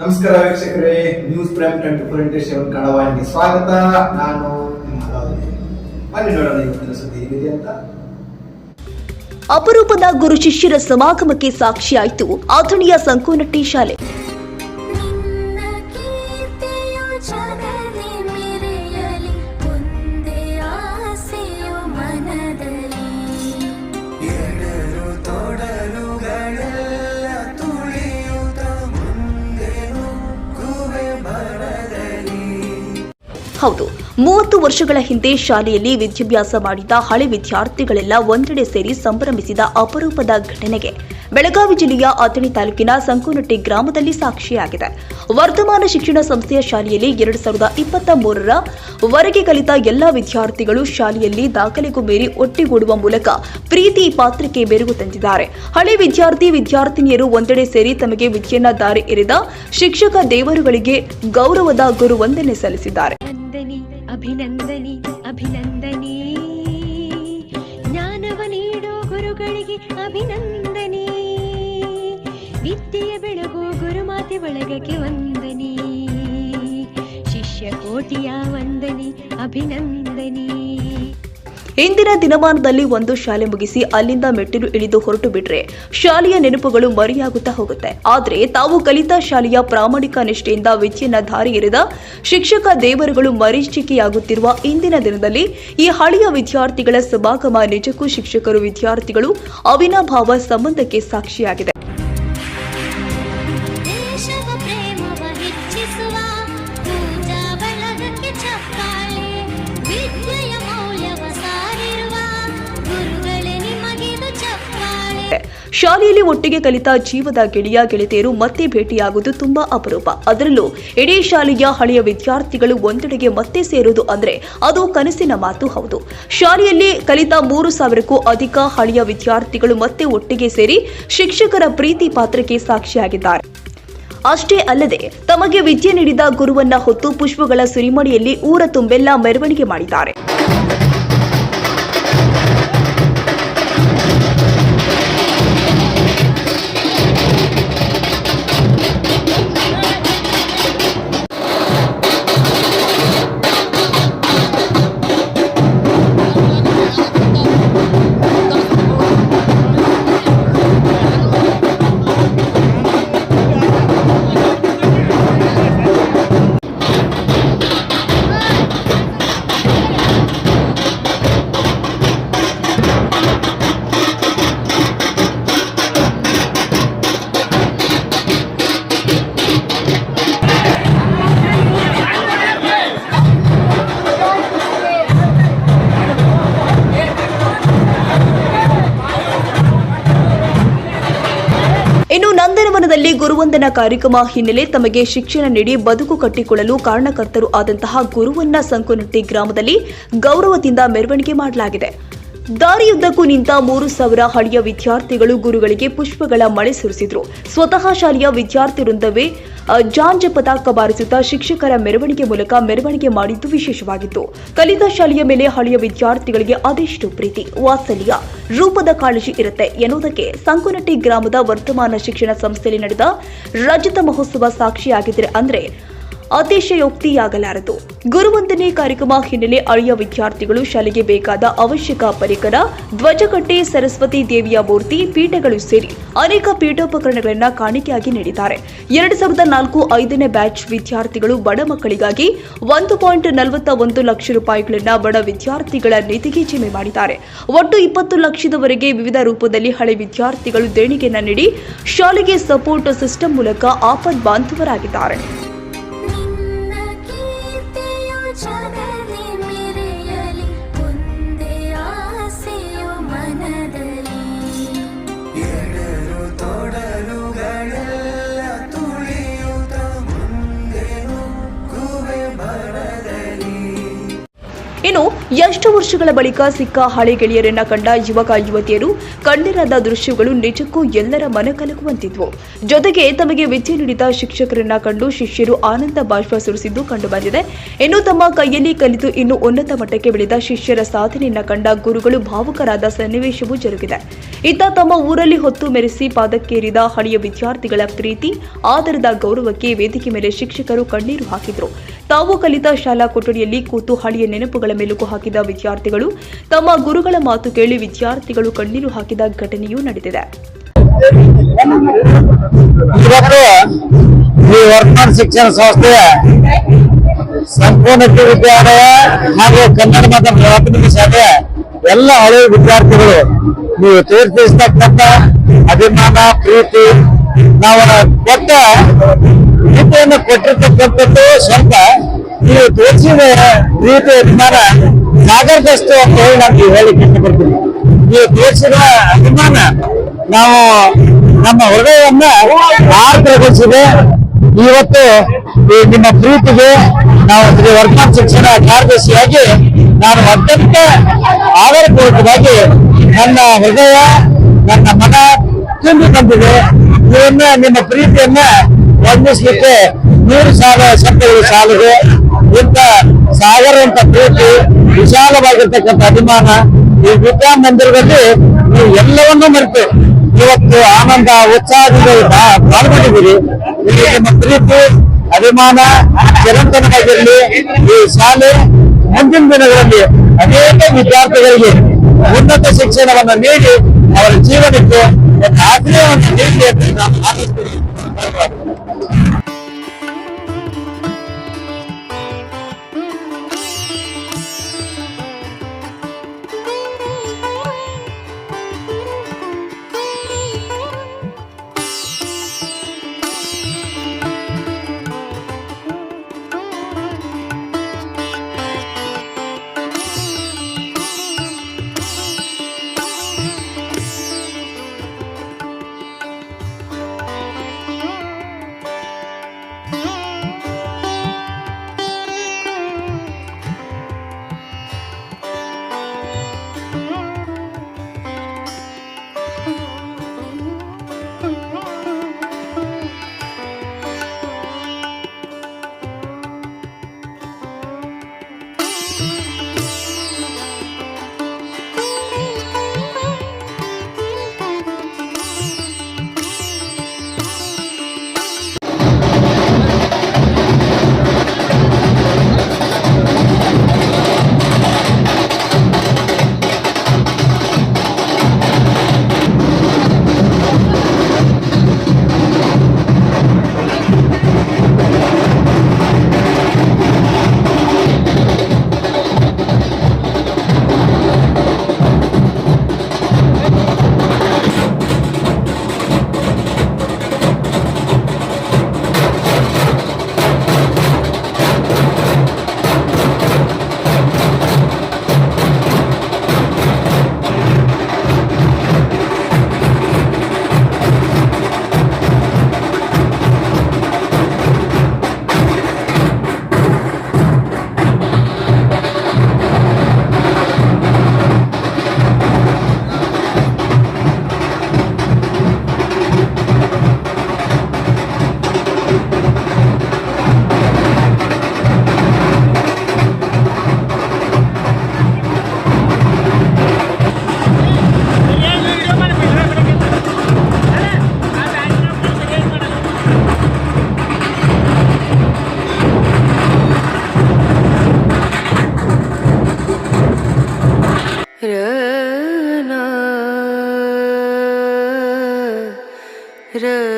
ನಮಸ್ಕಾರ ವೀಕ್ಷಕರೇ news prime twenty four into seven ಕನ್ನಡವಾಹಿನಿಗೆ ಸ್ವಾಗತ. ನಾನು. ಬನ್ನಿ ನೋಡೋಣ ಇವತ್ತಿನ ಸುದ್ದಿ ಏನಿದೆ ಅಂತ. ಅಪರೂಪದ ಗುರು ಶಿಷ್ಯರ ಸಮಾಗಮಕ್ಕೆ ಸಾಕ್ಷಿಯಾಯಿತು ಆಧುನಿಯ ಸಂಕೋನಟ್ಟಿ ಶಾಲೆ. ಹೌದು. ಮೂವತ್ತು ವರ್ಷಗಳ ಹಿಂದೆ ಶಾಲೆಯಲ್ಲಿ ವಿದ್ಯಾಭ್ಯಾಸ ಮಾಡಿದ ಹಳೆ ವಿದ್ಯಾರ್ಥಿಗಳೆಲ್ಲ ಒಂದೆಡೆ ಸೇರಿ ಸಂಭ್ರಮಿಸಿದ ಅಪರೂಪದ ಘಟನೆಗೆ ಬೆಳಗಾವಿ ಜಿಲ್ಲೆಯ ಅಥಣಿ ತಾಲೂಕಿನ ಸಂಕುನಟ್ಟಿ ಗ್ರಾಮದಲ್ಲಿ ಸಾಕ್ಷಿಯಾಗಿದೆ. ವರ್ತಮಾನ ಶಿಕ್ಷಣ ಸಂಸ್ಥೆಯ ಶಾಲೆಯಲ್ಲಿ ಎರಡು ಸಾವಿರದ ಇಪ್ಪತ್ತ ಮೂರರ ವರೆಗೆ ಕಲಿತ ಎಲ್ಲಾ ವಿದ್ಯಾರ್ಥಿಗಳು ಶಾಲೆಯಲ್ಲಿ ದಾಖಲೆಗೂ ಮೀರಿ ಒಟ್ಟಿಗೂಡುವ ಮೂಲಕ ಪ್ರೀತಿ ಪಾತ್ರಕ್ಕೆ ಬೆರಗು ತಂದಿದ್ದಾರೆ. ಹಳೆ ವಿದ್ಯಾರ್ಥಿ ವಿದ್ಯಾರ್ಥಿನಿಯರು ಒಂದೆಡೆ ಸೇರಿ ತಮಗೆ ವಿದ್ಯೆಯನ್ನ ದಾರಿ ಎರೆದ ಶಿಕ್ಷಕ ದೇವರುಗಳಿಗೆ ಗೌರವದ ಗುರು ವಂದನೆ ಸಲ್ಲಿಸಿದ್ದಾರೆ. ಅಭಿನಂದನಿ ಅಭಿನಂದನಿ. ಜ್ಞಾನವ ನೀಡೋ ಗುರುಗಳಿಗೆ ಅಭಿನಂದನೆ. ವಿದ್ಯೆಯ ಬೆಳಗು ಗುರುಮಾತೆ ಬಳಗಕ್ಕೆ ವಂದನಿ. ಶಿಷ್ಯ ಕೋಟಿಯ ವಂದನಿ, ಅಭಿನಂದನಿ. ಇಂದಿನ ದಿನಮಾನದಲ್ಲಿ ಒಂದು ಶಾಲೆ ಮುಗಿಸಿ ಅಲ್ಲಿಂದ ಮೆಟ್ಟಿಲು ಇಳಿದು ಹೊರಟು ಬಿಟ್ರೆ ಶಾಲೆಯ ನೆನಪುಗಳು ಮರೆಯಾಗುತ್ತಾ ಹೋಗುತ್ತೆ. ಆದರೆ ತಾವು ಕಲಿತ ಶಾಲೆಯ ಪ್ರಾಮಾಣಿಕ ನಿಷ್ಠೆಯಿಂದ ವಿದ್ಯೆಯನ್ನ ಧಾರಿ ಎರೆದ ಶಿಕ್ಷಕ ದೇವರುಗಳು ಮರೀಚಿಕೆಯಾಗುತ್ತಿರುವ ಇಂದಿನ ದಿನದಲ್ಲಿ ಈ ಹಳೆಯ ವಿದ್ಯಾರ್ಥಿಗಳ ಸಮಾಗಮ ನಿಜಕ್ಕೂ ಶಿಕ್ಷಕರು ವಿದ್ಯಾರ್ಥಿಗಳು ಅವಿನಾಭಾವ ಸಂಬಂಧಕ್ಕೆ ಸಾಕ್ಷಿಯಾಗಿದೆ. ಚಪ್ಪಾಳೆ ಶಾಲೆಯಲ್ಲಿ ಒಟ್ಟಿಗೆ ಕಲಿತ ಜೀವದ ಗೆಳೆಯ, ಗೆಳತಿಯರು ಮತ್ತೆ ಭೇಟಿಯಾಗುವುದು ತುಂಬಾ ಅಪರೂಪ. ಅದರಲ್ಲೂ ಇಡೀ ಶಾಲೆಯ ಹಳೆಯ ವಿದ್ಯಾರ್ಥಿಗಳು ಒಂದೆಡೆಗೆ ಮತ್ತೆ ಸೇರುವುದು ಅಂದ್ರೆ ಅದು ಕನಸಿನ ಮಾತು ಹೌದು. ಶಾಲೆಯಲ್ಲಿ ಕಲಿತ ಮೂರು ಸಾವಿರಕ್ಕೂ ಅಧಿಕ ಹಳೆಯ ವಿದ್ಯಾರ್ಥಿಗಳು ಮತ್ತೆ ಒಟ್ಟಿಗೆ ಸೇರಿ ಶಿಕ್ಷಕರ ಪ್ರೀತಿ ಪಾತ್ರಕ್ಕೆ ಸಾಕ್ಷಿಯಾಗಿದ್ದಾರೆ. ಅಷ್ಟೇ ಅಲ್ಲದೆ ತಮಗೆ ವಿದ್ಯೆ ನೀಡಿದ ಗುರುವನ್ನ ಹೊತ್ತು ಪುಷ್ಪಗಳ ಸುರಿಮಣಿಯಲ್ಲಿ ಊರ ತುಂಬೆಲ್ಲ ಮೆರವಣಿಗೆ ಮಾಡಿದ್ದಾರೆ. ನಂದನವನದಲ್ಲಿ ಗುರುವಂದನ ಕಾರ್ಯಕ್ರಮ ಹಿನ್ನೆಲೆ ತಮಗೆ ಶಿಕ್ಷಣ ನೀಡಿ ಬದುಕು ಕಟ್ಟಿಕೊಳ್ಳಲು ಕಾರಣಕರ್ತರು ಆದಂತಹ ಗುರುವನ್ನ ಸಂಕುನಟ್ಟಿ ಗ್ರಾಮದಲ್ಲಿ ಗೌರವದಿಂದ ಮೆರವಣಿಗೆ ಮಾಡಲಾಗಿದೆ. ದಾರಿಯುದ್ದಕ್ಕೂ ನಿಂತ ಮೂರು ಸಾವಿರ ಹಳೆಯ ವಿದ್ಯಾರ್ಥಿಗಳು ಗುರುಗಳಿಗೆ ಪುಷ್ಪಗಳ ಮಳೆ ಸುರಿಸಿದ್ರು. ಸ್ವತಃ ಶಾಲೆಯ ವಿದ್ಯಾರ್ಥಿ ವೃಂದವೇ ಜಾಂಜ ಪತಾಕ ಬಾರಿಸುತ್ತಾ ಶಿಕ್ಷಕರ ಮೆರವಣಿಗೆ ಮೂಲಕ ಮೆರವಣಿಗೆ ಮಾಡಿದ್ದು ವಿಶೇಷವಾಗಿತ್ತು. ಕಲಿತ ಶಾಲೆಯ ಮೇಲೆ ಹಳೆಯ ವಿದ್ಯಾರ್ಥಿಗಳಿಗೆ ಅದೆಷ್ಟು ಪ್ರೀತಿ, ವಾತ್ಸಲ್ಯ ರೂಪದ ಕಾಳಜಿ ಇರುತ್ತೆ ಎನ್ನುವುದಕ್ಕೆ ಸಂಕುನಟ್ಟಿ ಗ್ರಾಮದ ವರ್ತಮಾನ ಶಿಕ್ಷಣ ಸಂಸ್ಥೆಯಲ್ಲಿ ನಡೆದ ರಜತ ಮಹೋತ್ಸವ ಸಾಕ್ಷಿಯಾಗಿದ್ರೆ ಅಂದ್ರೆ ಅತಿಶಯೋಕ್ತಿಯಾಗಲಾರದು. ಗುರುವಂದನೆ ಕಾರ್ಯಕ್ರಮ ಹಿನ್ನೆಲೆ ಅಳಿಯ ವಿದ್ಯಾರ್ಥಿಗಳು ಶಾಲೆಗೆ ಬೇಕಾದ ಅವಶ್ಯಕ ಪರಿಕರ, ಧ್ವಜಕಟ್ಟೆ, ಸರಸ್ವತಿ ದೇವಿಯ ಮೂರ್ತಿ, ಪೀಠಗಳು ಸೇರಿ ಅನೇಕ ಪೀಠೋಪಕರಣಗಳನ್ನು ಕಾಣಿಕೆಯಾಗಿ ನೀಡಿದ್ದಾರೆ. ಎರಡು ಸಾವಿರದ ನಾಲ್ಕು ಐದನೇ ಬ್ಯಾಚ್ ವಿದ್ಯಾರ್ಥಿಗಳು ಬಡ ಮಕ್ಕಳಿಗಾಗಿ ಒಂದು ಪಾಯಿಂಟ್ ನಲವತ್ತ ಒಂದು ಲಕ್ಷ ರೂಪಾಯಿಗಳನ್ನು ಬಡ ವಿದ್ಯಾರ್ಥಿಗಳ ನಿಧಿಗೆ ಜಮೆ ಮಾಡಿದ್ದಾರೆ. ಒಟ್ಟು ಇಪ್ಪತ್ತು ಲಕ್ಷದವರೆಗೆ ವಿವಿಧ ರೂಪದಲ್ಲಿ ಹಳೆ ವಿದ್ಯಾರ್ಥಿಗಳು ದೇಣಿಗೆಯನ್ನು ನೀಡಿ ಶಾಲೆಗೆ ಸಪೋರ್ಟ್ ಸಿಸ್ಟಮ್ ಮೂಲಕ ಆಪದ್ ಬಾಂಧವರಾಗಿದ್ದಾರೆ. ಎಷ್ಟು ವರ್ಷಗಳ ಬಳಿಕ ಸಿಕ್ಕ ಹಳೆ ಗೆಳೆಯರನ್ನ ಕಂಡ ಯುವಕ ಯುವತಿಯರು ಕಣ್ಣೀರಾದ ದೃಶ್ಯಗಳು ನಿಜಕ್ಕೂ ಎಲ್ಲರ ಮನ ಕಲಕುವಂತಿದ್ವು. ಜೊತೆಗೆ ತಮಗೆ ವಿದ್ಯೆ ನೀಡಿದ ಶಿಕ್ಷಕರನ್ನ ಕಂಡು ಶಿಷ್ಯರು ಆನಂದ ಬಾಷ್ಪ ಸುರಿಸಿದ್ದು ಕಂಡುಬಂದಿದೆ. ಇನ್ನು ತಮ್ಮ ಕೈಯಲ್ಲಿ ಕಲಿತು ಇನ್ನು ಉನ್ನತ ಮಟ್ಟಕ್ಕೆ ಬೆಳೆದ ಶಿಷ್ಯರ ಸಾಧನೆಯನ್ನ ಕಂಡ ಗುರುಗಳು ಭಾವುಕರಾದ ಸನ್ನಿವೇಶವೂ ಜರುಗಿದೆ. ಇತ್ತ ತಮ್ಮ ಊರಲ್ಲಿ ಹೊತ್ತು ಮೆರೆಸಿ ಪಾದಕ್ಕೇರಿದ ಹಳೆಯ ವಿದ್ಯಾರ್ಥಿಗಳ ಪ್ರೀತಿ, ಆದರದ ಗೌರವಕ್ಕೆ ವೇದಿಕೆ ಮೇಲೆ ಶಿಕ್ಷಕರು ಕಣ್ಣೀರು ಹಾಕಿದ್ರು. ತಾವು ಕಲಿತ ಶಾಲಾ ಕೊಠಡಿಯಲ್ಲಿ ಕುತೂಹಳಿಯ ನೆನಪುಗಳ ಮೆಲುಕು ಹಾಕಿದ ವಿದ್ಯಾರ್ಥಿಗಳು, ತಮ್ಮ ಗುರುಗಳ ಮಾತು ಕೇಳಿ ವಿದ್ಯಾರ್ಥಿಗಳು ಕಣ್ಣೀರು ಹಾಕಿದ ಘಟನೆಯೂ ನಡೆದಿದೆ. ಈ ಶಿಕ್ಷಣ ಸಂಸ್ಥೆಯ ಸಂಪೂರ್ಣ ವಿದ್ಯಾಲಯ ಹಾಗೂ ಕನ್ನಡ ಶಾಲೆಯ ಎಲ್ಲ ಹಳೆಯ ವಿದ್ಯಾರ್ಥಿಗಳು ನೀವು ತೀರ್ಥಿಸ್ತಕ್ಕಂಥ ಅಭಿಮಾನ, ಪ್ರೀತಿ, ನಾವು ಕೊಟ್ಟ ಪ್ರೀತಿಯನ್ನು ಕೊಟ್ಟಿರ್ತಕ್ಕಂಥದ್ದು ಸ್ವಲ್ಪ ನೀವು ತೋರಿಸಿದ ರೀತಿ ಅಭಿಮಾನ ಸಾಗರದಷ್ಟು ಅಂತ ಹೇಳಿ ನಾನು ಹೇಳಿಕ್ಕೆ ಇಷ್ಟಪಡ್ತೀನಿ ನೀವು ತೋರಿಸಿದ ಅಭಿಮಾನ ನಾವು ನಮ್ಮ ಹೃದಯವನ್ನ ಆರ್ದ್ರಗೊಳಿಸಿದೆ. ಇವತ್ತು ನಿಮ್ಮ ಪ್ರೀತಿಗೆ ನಾವು ಶ್ರೀ ವರ್ಧಮಾನ ಶಿಕ್ಷಣ ಕಾರ್ಯದರ್ಶಿಯಾಗಿ ನಾನು ಅತ್ಯಂತ ಆಧಾರಪೂರ್ವಕವಾಗಿ ನನ್ನ ಹೃದಯ, ನನ್ನ ಮನ ತುಂಬಿ ಬಂದಿದೆ ನಿಮ್ಮ ಪ್ರೀತಿಯನ್ನ ವರ್ಣಿಸ್ಲಿಕ್ಕೆ ನೂರು ಸಾವಿರ ಶಬ್ದಗಳು ಸಾಲದು ಇಂಥ ಸಾಗರ ಅಂತ ಪ್ರೀತಿ ವಿಶಾಲವಾಗಿರ್ತಕ್ಕಂಥ ಅಭಿಮಾನ ಈ ವಿದ್ಯಾಮಂದಿರದಲ್ಲಿ ನೀವು ಎಲ್ಲವನ್ನೂ ಮರೆತು ಇವತ್ತು ಆನಂದ, ಉತ್ಸಾಹದಿಂದ ಪಾಲ್ಗೊಂಡಿದ್ದೀರಿ. ಇಲ್ಲಿ ನಿಮ್ಮ ಪ್ರೀತಿ, ಅಭಿಮಾನ, ಚಿರಂತನವಾಗಿರಲಿ, ಈ ಶಾಲೆ ಮುಂದಿನ ದಿನಗಳಲ್ಲಿ ಅನೇಕ ವಿದ್ಯಾರ್ಥಿಗಳಿಗೆ ಉನ್ನತ ಶಿಕ್ಷಣವನ್ನು ನೀಡಿ ಅವರ ಜೀವನಕ್ಕೆ ಆಶ್ರಯವನ್ನು ನೀಡಲಿ ಅಂತ ನಾನು Thank you. রে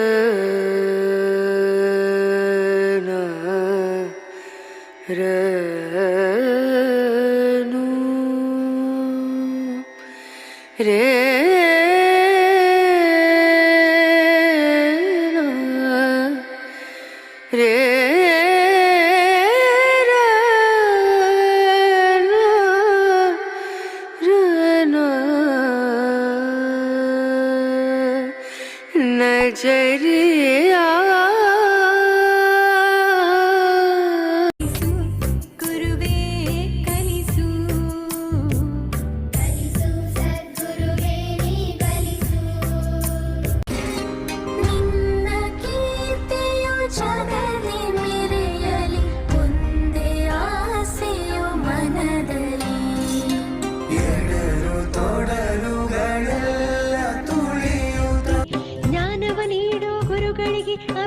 রে নু রে রে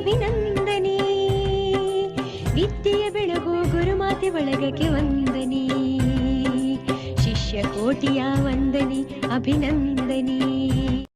ಅಭಿನಂದನೆ. ವಿದ್ಯೆಯ ಬೆಳಗು ಗುರುಮಾತೆ ಬಳಗಕ್ಕೆ ವಂದನೆ. ಶಿಷ್ಯ ಕೋಟಿಯ ವಂದನೆ ಅಭಿನಂದನೆ.